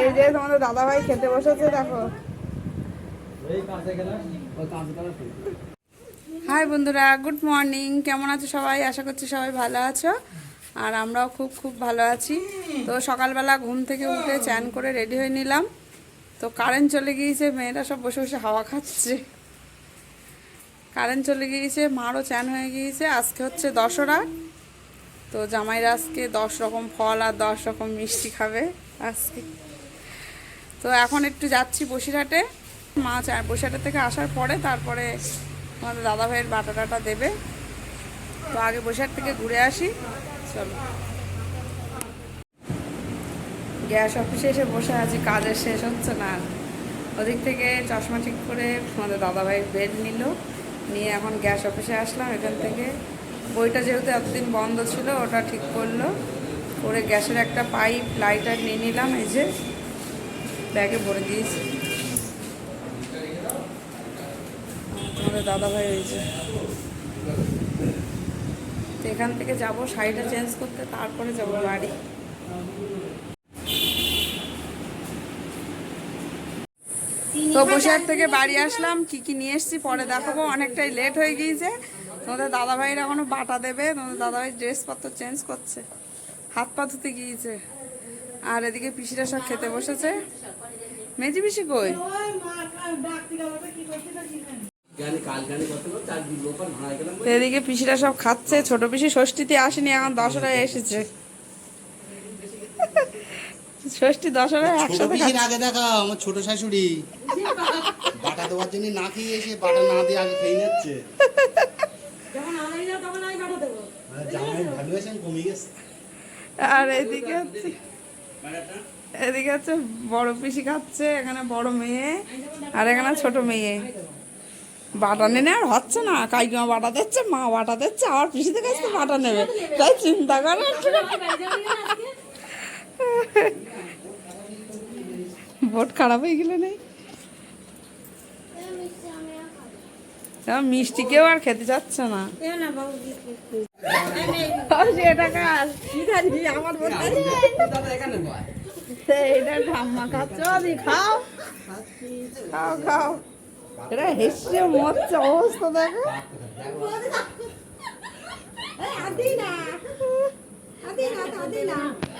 এই যে তোমাদের দাদা ভাই খেতে বসেছে, দেখো। হাই বন্ধুরা, গুড মর্নিং। কেমন আছো সবাই? আশা করছি সবাই ভালো আছো। আর আমরাও খুব খুব ভালো আছি। তো সকালবেলা ঘুম থেকে উঠে চ্যান করে রেডি হয়ে নিলাম। তো কারেন্ট চলে গিয়েছে, মেয়েরা সব বসে বসে হাওয়া খাচ্ছে। কারেন্ট চলে গিয়েছে, মারও চ্যান হয়ে গিয়েছে। আজকে হচ্ছে দশরা। তো জামাইরা আজকে দশ রকম ফল আর দশ রকম মিষ্টি খাবে আজকে। তো এখন একটু যাচ্ছি বসিরহাটে। মা চা- বসিরহাটের থেকে আসার পরে তারপরে আমাদের দাদা ভাইয়ের বাটা টাটা দেবে। তো আগে বসিরহাট থেকে ঘুরে আসি। চলো। গ্যাস অফিসে এসে বসে আছি, কাজের শেষ হচ্ছে না। ওদিক থেকে চশমা ঠিক করে আমাদের দাদাভাই বেড নিল। নিয়ে এখন গ্যাস অফিসে আসলাম এখান থেকে। বইটা যেহেতু এতদিন বন্ধ ছিল, ওটা ঠিক করল। করে গ্যাসের একটা পাইপ, লাইটার নিয়ে নিলাম, এই যে ব্যাগে ভরে দিয়েছি। তোমাদের দাদাভাই হয়েছে এখান থেকে যাব, শাড়িটা চেঞ্জ করতে, তারপরে যাব বাড়ি। তো বসিরহাট থেকে বাড়ি আসলাম, কি কি নিয়ে এসেছি পরে দেখাবো। অনেকটাই লেট হয়ে গিয়েছে। তোমাদের দাদাভাইয়ের এখনও বাটা দেবে, তোমাদের দাদাভাই ড্রেসপত্র চেঞ্জ করছে। হাত পা ধুতে গিয়েছে। আর এদিকে পিসিরা সব খেতে বসেছে। মেজি পিসি কই? এদিকে পিসিরা সব খাচ্ছে, ছোট পিসি ষষ্ঠীতে আসেনি, এখন দশরায় এসেছে। ষষ্ঠী দশরায় একসাথে আগে দেখা আমার ছোট শাশুড়ি। বাটা দেওয়ার জন্য না খেয়ে এসে বাটা না দিয়ে আগে খেয়ে নিচ্ছে। জামাই ভ্যালুয়েশন কমে গেছে। আর এদিকে হচ্ছে এদিকে হচ্ছে বড় পিসি খাচ্ছে এখানে বড় মেয়ে আর এখানে ছোট মেয়ে। বাটা নেনে আর হচ্ছে না। কাকিমা বাটা দিচ্ছে মা বাটা দিচ্ছে আবার পিসিদের কাছ থেকে বাটা নেবে। তাই চিন্তা করে। ভোট খারাপ হয়ে গেলে নেই। মিষ্টি কেউ আর খেতে চাচ্ছে না। সেটা কাজ আমার এটা ঠাম্মা খাচ্ছ দি খাও। খাও খাও। এটা হেসে মরছে অবস্থা দেখো।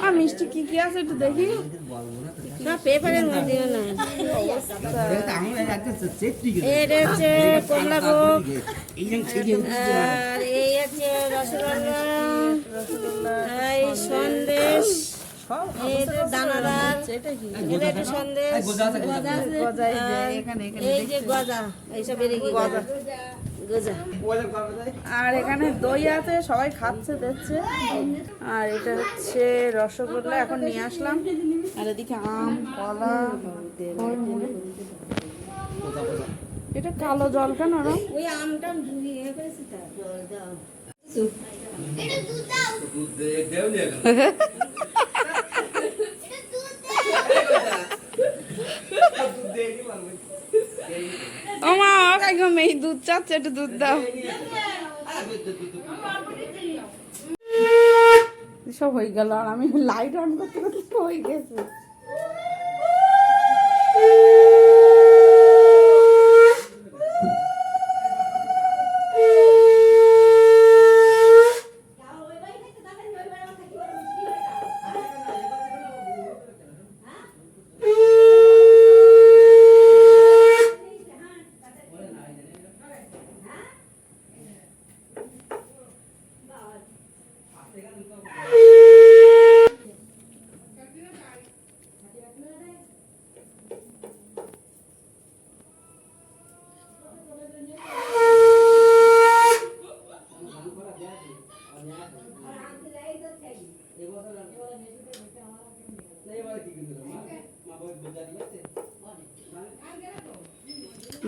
আর মিষ্টি কি কি আছে একটু দেখি। পেপারের মধ্যে না। এটা হচ্ছে কমলা ভোগ। আর এই আছে রসগোল্লা। এই সন্দেশ। সন্দেশ। এই যে গজা এইসব গজা। আর এখানে দই আছে সবাই খাচ্ছে দেখছে। আর এটা হচ্ছে রসগোল্লা এখন নিয়ে আসলাম। আর এদিকে আম কলা এটা কালো জল কেন ওরম? ওই আমটা করেছি তো ও মা কাকিমা মেয়ে দুধ চাচ্ছে একটু দুধ দাও সব হয়ে গেল, আর আমি লাইট অন করতে করতে হয়ে গেছে।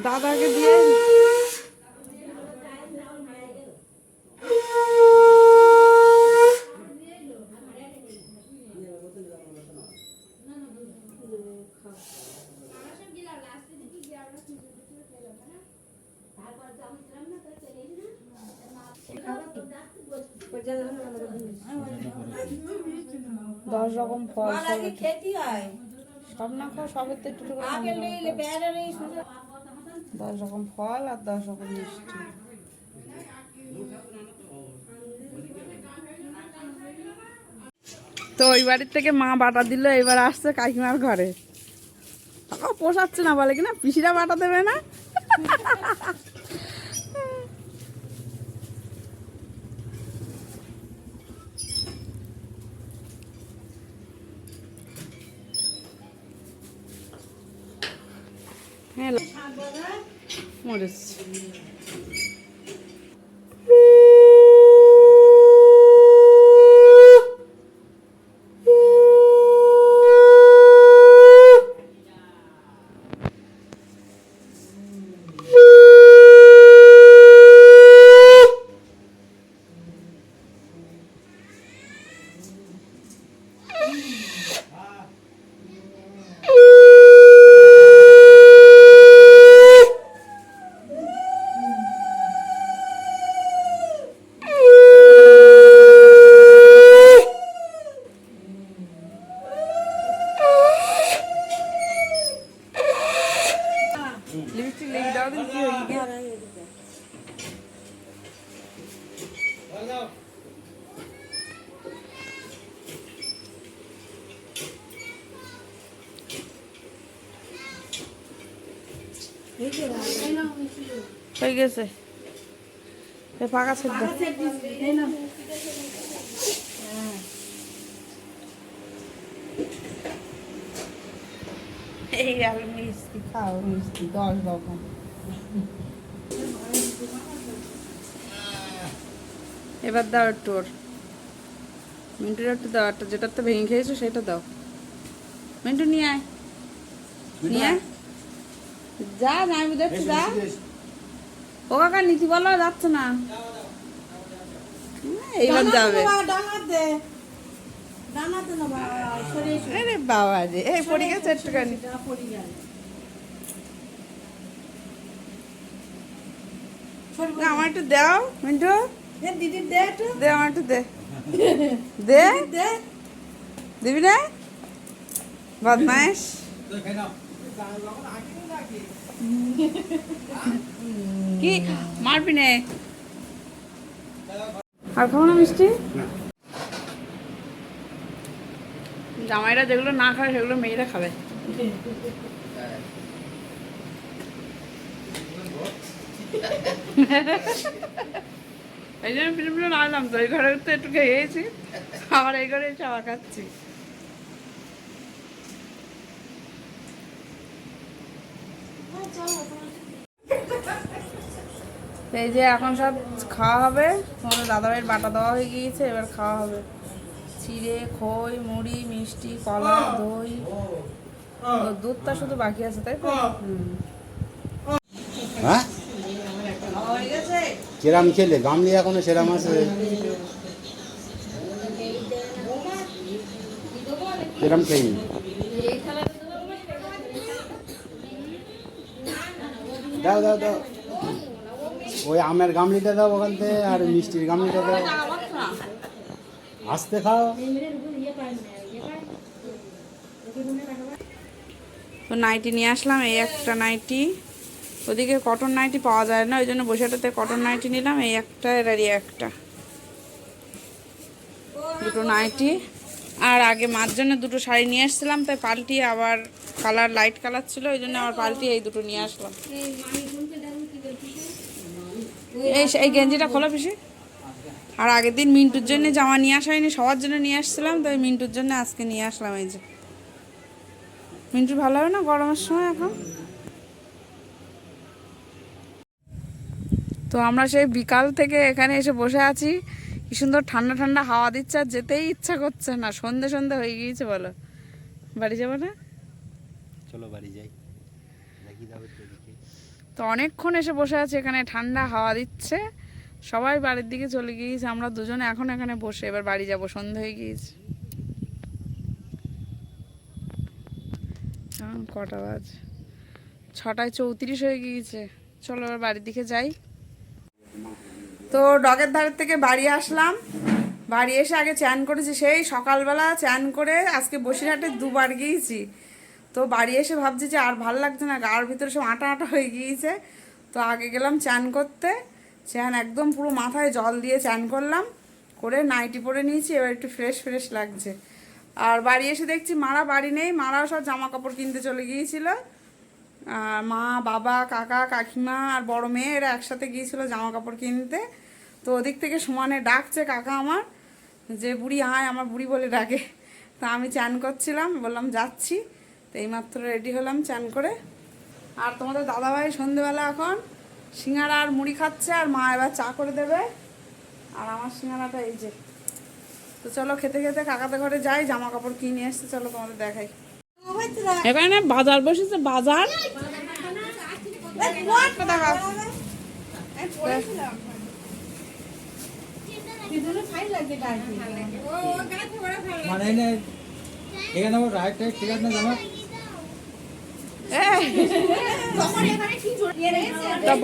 দাদাকে দিয়ে দশ রকম ফল সব খেতে হয়। সব না খাও সবের তো একটু দশ রকম ফল আর দশ রকম মিষ্টি তো ওই বাড়ির থেকে মা বাটা দিল, এবার আসছে কাকিমার ঘরে। পোষাচ্ছে না বলে কিনা, পিসিরা বাটা দেবে না? হ্যাঁ মরেছে লিপস্টিক লেগে দাও দিন কি হয়ে গিয়ে হয়ে গেছে পাকা সেদ্ধ এই আলু মিষ্টি খাও মিষ্টি দশ রকম। এবার দাও একটু ওর। মিন্টুর একটু দাও একটা যেটা তো ভেঙে খেয়েছো সেটা দাও। মিন্টু নিয়ে আয়। নিয়ে আয়। যা না আমি দেখছি যা। ও কাকা নীতি বলো যাচ্ছে না। এইবার যাবে। আরে বাবা রে এই পড়ে গেছে একটুখানি। আমার একটু দাও মিন্টু। দিদি দে একটু। দে আমার একটু দে। দে? দে। দিবি না? বদমাইশ কি? মারবি নে আর খাব না মিষ্টি? জামাইরা যেগুলো না খায় সেগুলো মেয়েরা খাবে। এই জন্য পিছনে পিছনে আনলাম তো এই ঘরে তো একটু খেয়েছি আবার এই ঘরে এসে আবার খাচ্ছি। এই যে এখন সব খাওয়া হবে। তোমাদের দাদাভাইয়ের বাটা দেওয়া হয়ে গিয়েছে, এবার খাওয়া হবে। চিড়ে, খই, মুড়ি, মিষ্টি, কলা, দই। দুধটা শুধু বাকি আছে, তাই তো। হ্যাঁ? কেরাম খেলে? গামলি এখনও সেরাম আছে। কেরাম খেয়ে দাও দাও দাও। ওই আমের গামলিটা দাও ওখান থেকে আর মিষ্টির গামলিটা দাও। আসতে খাও। তো নাইটি নিয়ে আসলাম, এই একটা নাইটি। ওদিকে কটন নাইটি পাওয়া যায় না, ওই জন্য বসেটাতে কটন নাইটি নিলাম, এই একটা এর একটা। দুটো নাইটি। আর আগে মার জন্য দুটো শাড়ি নিয়ে আসছিলাম, তাই পাল্টিয়ে আবার কালার লাইট কালার ছিল, ওই জন্য আবার পাল্টিয়ে এই দুটো নিয়ে আসলাম। এই এই গেঞ্জিটা খোলো পিসি। আর আগের দিন মিন্টুর জন্য জামা নিয়ে আসা হয়নি, সবার জন্য নিয়ে আসছিলাম, তাই মিন্টুর জন্য আজকে নিয়ে আসলাম এই যে। মিন্টুর ভালো হবে না গরমের সময় এখন? তো আমরা সেই বিকাল থেকে এখানে এসে বসে আছি। কি সুন্দর ঠান্ডা ঠান্ডা হাওয়া দিচ্ছে আর যেতেই ইচ্ছা করছে না। সন্ধে সন্ধে হয়ে গিয়েছে বলো। বাড়ি যাব না? চলো বাড়ি যাই। তো অনেকক্ষণ এসে বসে আছে এখানে ঠান্ডা হাওয়া দিচ্ছে। সবাই বাড়ির দিকে চলে গিয়েছে আমরা দুজনে এখন এখানে বসে এবার বাড়ি যাব সন্ধে হয়ে গিয়েছে। কটা বাজ? ছটায় চৌত্রিশ হয়ে গিয়েছে। চলো এবার বাড়ির দিকে যাই। তো ডগের ধারের থেকে বাড়ি আসলাম। বাড়ি এসে আগে চ্যান করেছি, সেই সকালবেলা চ্যান করে আজকে বসিরহাটে দুবার গিয়েছি। তো বাড়ি এসে ভাবছি যে আর ভালো লাগছে না, গার ভিতরে সব আটা আটা হয়ে গিয়েছে। তো আগে গেলাম চান করতে, চান একদম পুরো মাথায় জল দিয়ে চান করলাম, করে নাইটি পরে নিয়েছি, এবার একটু ফ্রেশ ফ্রেশ লাগছে। আর বাড়ি এসে দেখছি মারা বাড়ি নেই, মারাও সব জামা কাপড় কিনতে চলে গিয়েছিল। মা, বাবা, কাকা, কাকিমা আর বড় মেয়ে এরা একসাথে গিয়েছিল জামা কাপড় কিনতে। তো ওদিক থেকে সমানে ডাকছে কাকা আমার যে, বুড়ি আয়, আমার বুড়ি বলে ডাকে। তা আমি চান করছিলাম, বললাম যাচ্ছি। তো এইমাত্র রেডি হলাম চান করে। আর তোমাদের দাদাভাই সন্ধেবেলা এখন সিঙ্গারা আর মুড়ি খাচ্ছে আর মা এবার চা করে দেবে। আর আমার সিঙ্গারাটা এই যে। তো চলো খেতে খেতে কাকাদের ঘরে যাই জামা কাপড় কিনে এসছে চলো তোমাদের দেখাই। এখানে বাজার বসেছে বাজার। মানে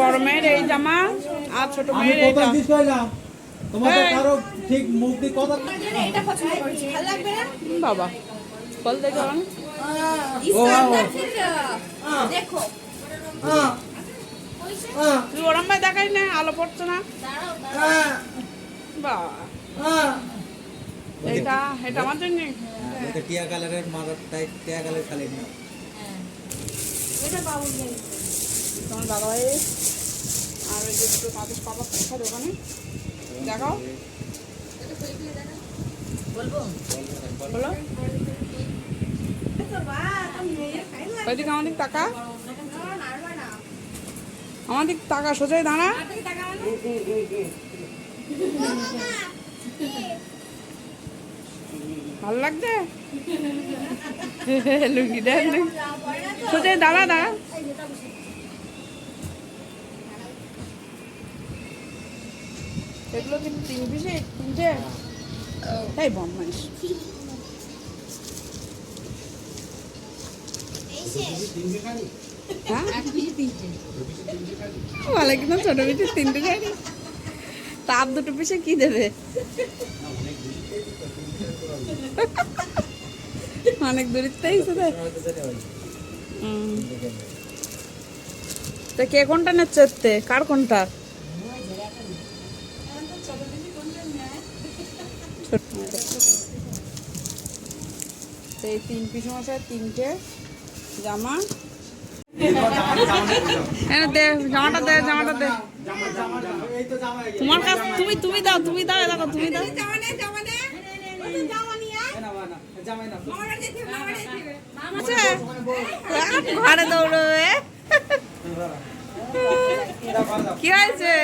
বড় মেয়ের এই জামা আর ছোট মেয়ের এই জামা। দিস তোমাদের কারও ঠিক মুখ দিয়ে কথা বাবা বল দেখো। বাবা তুই ওরম ভাই দেখাই না? আলো পড়ছে না? বাবা আহ। এটা এটা আমার জন্য? টিয়া কালারের টাইপ টিয়া কালার খালি না তোমার দাদা ভাই আর ওই যে দুটো তাদের পাপা কোথায় দোকানে। দেখাও। বলো। ওইদিকে আমার দিক টাকা আমার দিক টাকা সোজাই দাঁড়া। ভালো লাগছে? লুঙ্গিটা সোজাই দাঁড়া দাঁড়া। এগুলো কিন্তু তিন পিসে তিনটে তাই বদমাইশ। ছোট পিসে তিনটে গাড়ি তাপ দুটো পিসে কি দেবে অনেক দূরিতেই তো কে কোনটা নিচ্ছে এতে? কার কোনটা এই তিন পিস মশাই, তিনটে জামা। জামাটা দে জামাটা দে। তোমার কাছ তুমি তুমি দাও তুমি দাও দেখো, তুমি দাও। আছে? ঘরে দৌড়বে কি হয়েছে?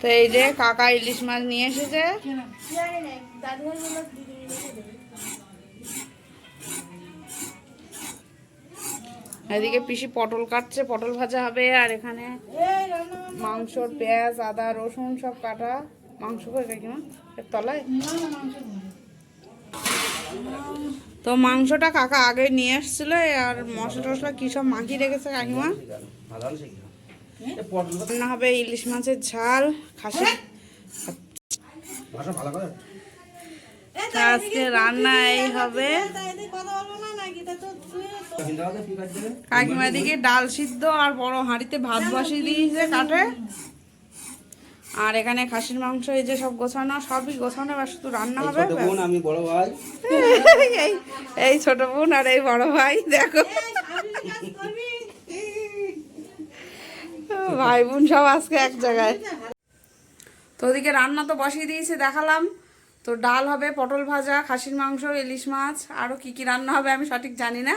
তো এই যে কাকা ইলিশ মাছ নিয়ে এসেছে। এদিকে পিসি পটল কাটছে পটল ভাজা হবে আর এখানে মাংসর পেঁয়াজ আদা রসুন সব কাটা। মাংস করে এর তলায়? তো মাংসটা কাকা আগে নিয়ে এসেছিল আর মশলা টশলা কী সব মাখিয়ে রেখেছে কাকিমা? রান্না হবে ইলিশ মাছের ঝাল খাসি আজকে রান্না এই হবে। কাকিমা দিকে ডাল সিদ্ধ আর বড় হাঁড়িতে ভাত বসিয়ে দিয়েছে কাঠে। আর এখানে খাসির মাংস এই যে সব গোছানো সবই গোছানো এবার শুধু রান্না হবে বোন আমি বড় ভাই। এই এই ছোট বোন আর এই বড় ভাই দেখো। ভাই বোন সব আজকে এক জায়গায়। তো ওদিকে রান্না তো বসিয়ে দিয়েছে দেখালাম। তো ডাল হবে পটল ভাজা খাসির মাংস ইলিশ মাছ আরও কি কি রান্না হবে আমি সঠিক জানি না।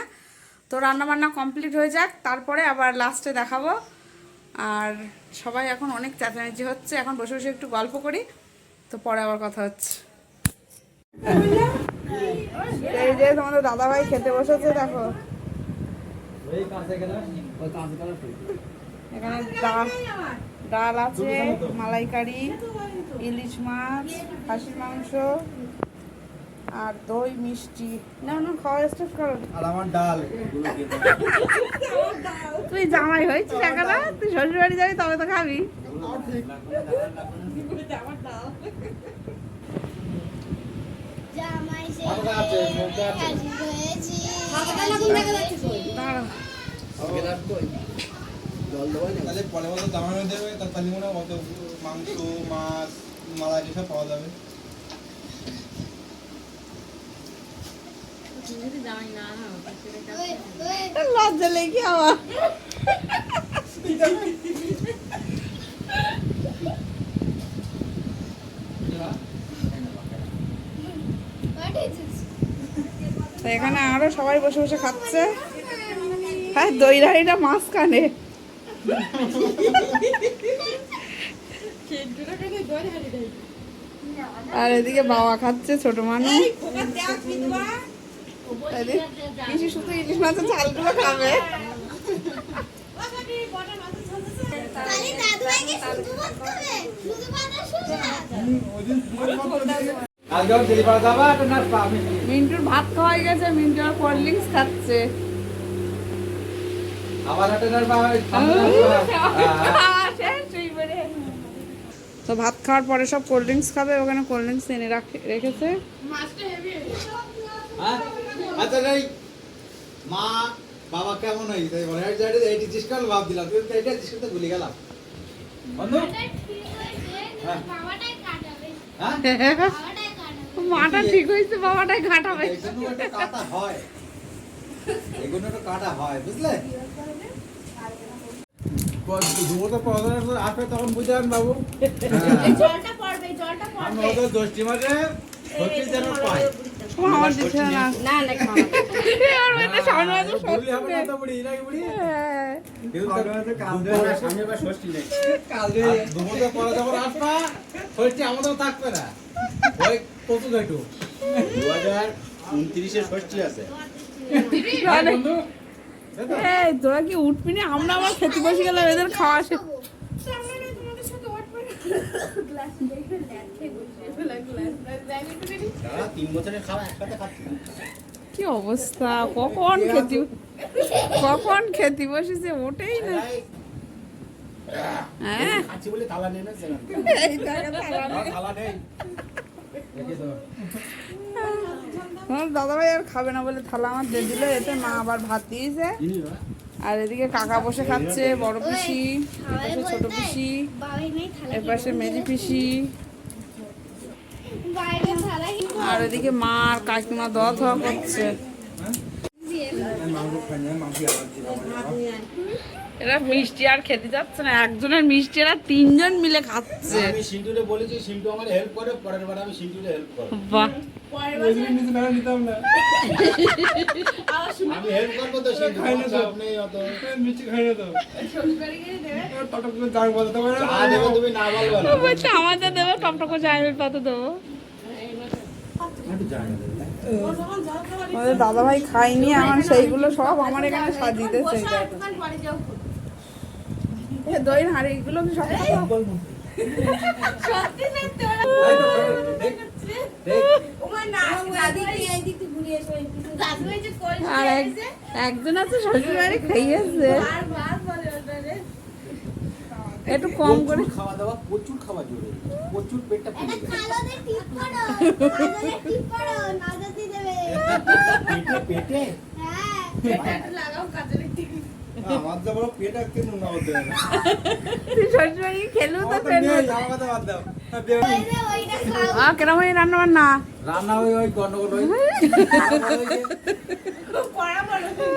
তো রান্না বান্না কমপ্লিট হয়ে যাক, তারপরে আবার লাস্টে দেখাবো। আর সবাই এখন অনেক চেঁচামেচি হচ্ছে, এখন বসে বসে একটু গল্প করি, তো পরে আবার কথা হচ্ছে। এই যে তোমাদের দাদাভাই খেতে বসেছে, দেখো। এখানে ডাল ডাল আছে, মালাইকারি, ইলিশ মাছ, খাসির মাংস আর দই মিষ্টি। না না খাওয়া স্টার্ট করো। আর আমার ডাল। তুই জামাই হয়েছিস একাটা তুই শ্বশুর বাড়ি যাবি তবে তো খাবি। পরে বছর দাম হয়ে দেবে তার তাহলে হয় মাংস মাছ মালা যেসব পাওয়া যাবে ওই, ওই, এখানে আরও সবাই বসে বসে খাচ্ছে। হ্যাঁ দই রাড়িটা মাঝখানে। আর এদিকে বাবা খাচ্ছে ছোট মানুষ পিসি শুধু ইলিশ মাছের ঝালগুলো খাবে। মিন্টুর ভাত খাওয়া হয়ে গেছে মিন্টু আর কোল্ড ড্রিঙ্কস খাচ্ছে। পাবে তো ভাত খাওয়ার পরে সব কোল্ড ড্রিঙ্কস খাবে ওখানে কোল্ড ড্রিঙ্কস এনে রাখে রেখেছে। হ্যাঁ? আচ্ছা এই মা বাবা কেমন হয়েছে? বলে এইটি জিজ্ঞেস করলে ভাব দিলাম। তুই তো জিজ্ঞেস করতে ভুলে গেলাম। বন্ধু? হ্যাঁ। হ্যাঁ? বাবাটাই কাটাবে। মাটা ঠিক হয়েছে বাবাটাই ঘাটাবে একটা কাটা হয়। এগুলো একটা কাটা হয় বুঝলে? পড়াশোনা আসবে তখন বুঝাবেন বাবু। জলটা পড়বে জলটা দশটি মাসে সত্যি যেন পাই। হ্যাঁ। তোরা কি উঠবি আমরা আমার খেতে বসে গেলাম এদের খাওয়া শেষ তারা তিন বছরের খাওয়া একসাথে খাচ্ছি না। কি অবস্থা? কখন খেতে কখন খেতে বসেছে? ওঠেই না। হ্যাঁ? তোমার দাদাভাই আর খাবে না বলে থালা আমার দিয়ে দিল এতে মা আবার ভাত দিয়েছে। আর এদিকে কাকা বসে খাচ্ছে বড় পিসি এপাশে ছোট পিসি এপাশে মেজি পিসি। আর এদিকে মা আর কাকিমা দোয়া ধোয়া করছে। এরা মিষ্টি আর খেতে যাচ্ছে না একজনের মিষ্টি এরা তিনজন মিলে খাচ্ছে। আমি সিন্টুরে বলেছি সিন্টু আমার হেল্প করে পরের বার আমি সিন্টুরে হেল্প করব। বাহ। ওই দিন নিতে নিতাম না। আমি হেল্প করব তো সিন্টু খাই না তো। চাপ অত। মিষ্টি খাই না তো। টটক করে দাঁড় বলতে পারে চা দেবো তুমি না বলব না। বলছে আমাদের দেবো পাতে দেবো। দাদা ভাই খাইনি এখন সেইগুলো সব আমার এখানে সাজিয়ে দিয়েছে দইয়ের হাঁড়ি এগুলো কি সব দাদুভাই যে করেছে, আর একজন আছে শ্বশুর বাড়ি খাইয়েছে একটু কম করে। খাওয়া দাওয়া প্রচুর খাওয়া জোরে। প্রচুর পেটটা ফুলে যায়। টিপ করো, টিপ করো, নজর দিয়ে দেবে। পেটে পেটে? হ্যাঁ। আমার তো বড় পেট আর কেন না হতে না তুই শ্বশুর বাড়ি খেলেও তো আমার আমার কথা বাদ দাও। কেরম হয় রান্না বান্না রান্না ওই ওই গন্ডগোল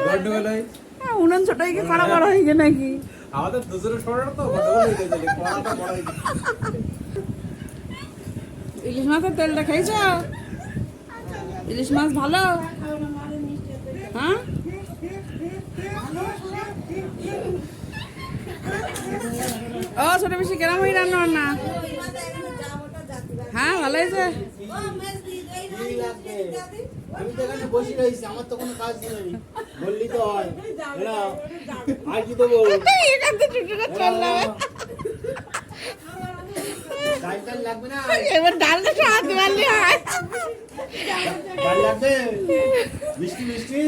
গন্ডগোল ওই আ, উনুন ছোট হয়ে গিয়ে খারাপ বড় হয়ে গিয়ে নাকি আমাদের দুজনের সরার তো গন্ডগোল হয়ে গেছে পড়াটা বড় হয়ে গেছে ইলিশ মাছের তেলটা খাইছ ইলিশ মাছ ভালো হ্যাঁ ও ছোট বেশি কেরাম হয়ে রান্না বান্না হ্যাঁ ভালো হয়েছে? আমি তো এখানে বসে রয়েছি আমার তো কোনো কাজ নেই বললি তো হয়। আর কি দেবো এখান থেকে চললাম ডাল এবার ডালটা হয় ঝাল লাগবে? মিষ্টি মিষ্টি?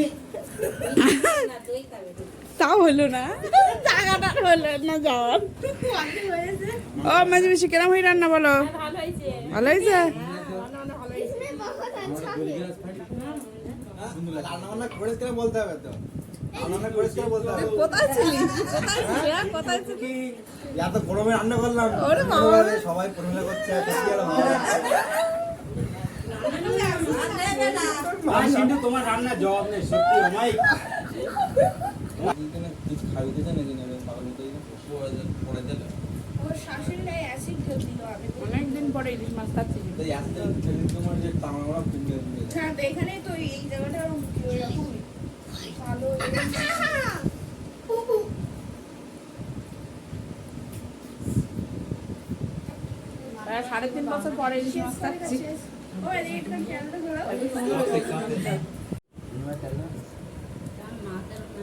তাও হলো না। জায়গাটা হলো না যাওয়ার ও মাঝে বেশি কেরাম হয়ে রান্না বলো? ভালো হয়েছে? বান্না করেছ তো রান্না ছিলি হ্যাঁ? তোমার পরে ইলিশ মাছ সাড়ে তিন বছর পরে ইলিশ মাছ খাচ্ছি।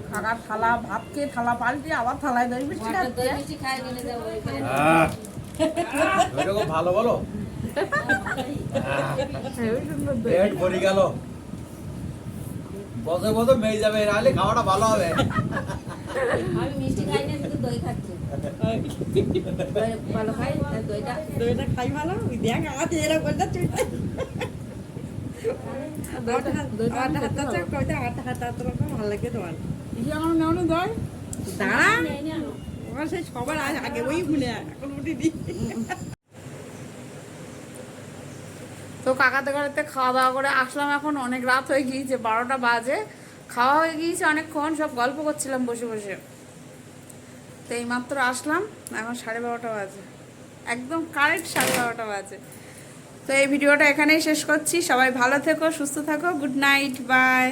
খাগার থালা ভাত খেয়ে থালা পাল্টে আবার থালায় দই মিষ্টি খুব ভালো বলো? সুন্দর দই পেট ভরে গেল। বছর বছর মেয়ে যাবে নাহলে খাওয়াটা ভালো হবে। আমি মিষ্টি খাই না শুধু দই খাচ্ছি। ভালো খাই ভালো তো কাকাতে ঘরেতে খাওয়া দাওয়া করে আসলাম এখন, অনেক রাত হয়ে গিয়েছে, বারোটা বাজে। খাওয়া হয়ে গিয়েছে অনেকক্ষণ, সব গল্প করছিলাম বসে বসে। তো এইমাত্র আসলাম, এখন সাড়ে বারোটা বাজে। একদম কারেক্ট সাড়ে বারোটা বাজে। তো এই ভিডিওটা এখানেই শেষ করছি। সবাই ভালো থেকো, সুস্থ থাকো, গুড নাইট, বাই।